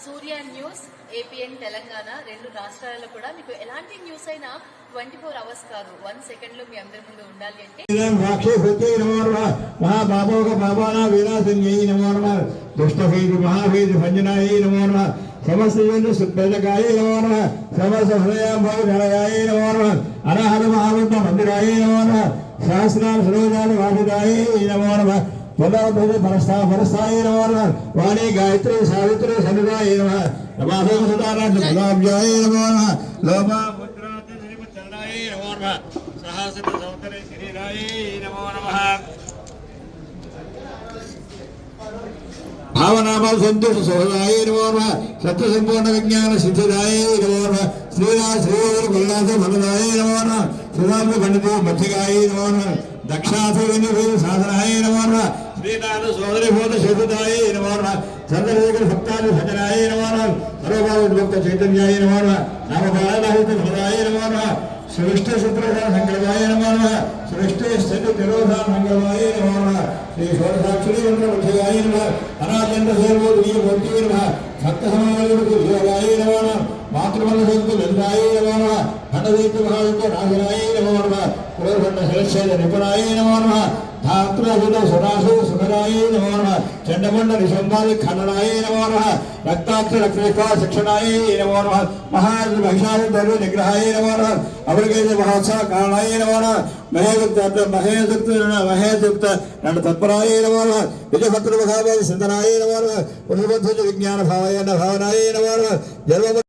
సూర్య news APN Telangana రెండు రాష్ట్రాలలో కూడా మీకు ఎలాంటి న్యూస్ అయినా ట్వంటీ ఫోర్ అవర్స్ కాదు. వన్ సెకండ్లో మీ అందరి ముందు ఉండాలి అంటే సాక్షి భూతే నమో నమ మహాపాపోక పాపానా వినాశన్యై నమో నమ దుష్టభీతి మహాభీతి భంజనాయ నమో నమ సమస్త జంతు సుప్రజకాయ నమో నమ సమస్త హృదయాంభాయ నమో నమ అనహర మహాబుద్ధ మందిరాయ నమో నమ సహస్రాలు సరోజాలు వాసిదాయ నమో నమ పునరుద్ధరి పరస్థా పరస్థాయ నమో వాణి గాయత్రి సావిత్రి సన్నిధాయ నమ నమాసం సదారాజ గులాబ్జాయ నమోన నమ. లోమా ముద్రాతి శ్రీమచ్చరణాయ నమో నమ. సహస్ర సౌందర్య శరీరాయ నమో నమ. భావనామాలు సంతోష సోదాయ నమోన సత్య సంపూర్ణ విజ్ఞాన సిద్ధిదాయ నమోన శ్రీరా శ్రీరామ శ్రీవర గురునాథ మనదాయ నమోన నమ. శ్రీరామ పండిత మధ్యగాయ నమోన దక్షాసు సాధన సాధనాయ నమో నమ శ్రీనాథ సోదరి భూత శుద్ధాయ నమో నమ చంద్రశేఖర భక్తాది భజనాయ నమో నమ సర్వభావ భక్త చైతన్యాయ నమో నమ నామబాలహిత భదాయ నమో నమ సృష్ట శుక్రధర సంకల్పాయ నమో నమ సృష్టి స్థితి తిరోధాన మంగళాయ నమో నమ శ్రీ షోడసాక్షరి మంత్ర మధ్యగాయ నమ అనాచంద్ర సేవోదయ మూర్తి నమ భక్త సమావేశకు నాగరాయ నమో నమ కులఖండ శిరచ్ఛేద నిపుణాయ నమో నమ ధాత్రహిత సురాసు సుఖరాయ నమో నమ చండమండ నిశంబాలి ఖండనాయ నమో నమ రక్తాక్ష రక్తరేఖా శిక్షణాయ నమో నమ నిగ్రహాయ నమో నమ మహోత్సవ కారణాయ నమో నమ మహేయుక్త మహేయుక్త మహేయుక్త తత్పరాయ నమో నమ నమో నమ విజ్ఞాన భావాయ భావనాయ నమో నమ జన్మ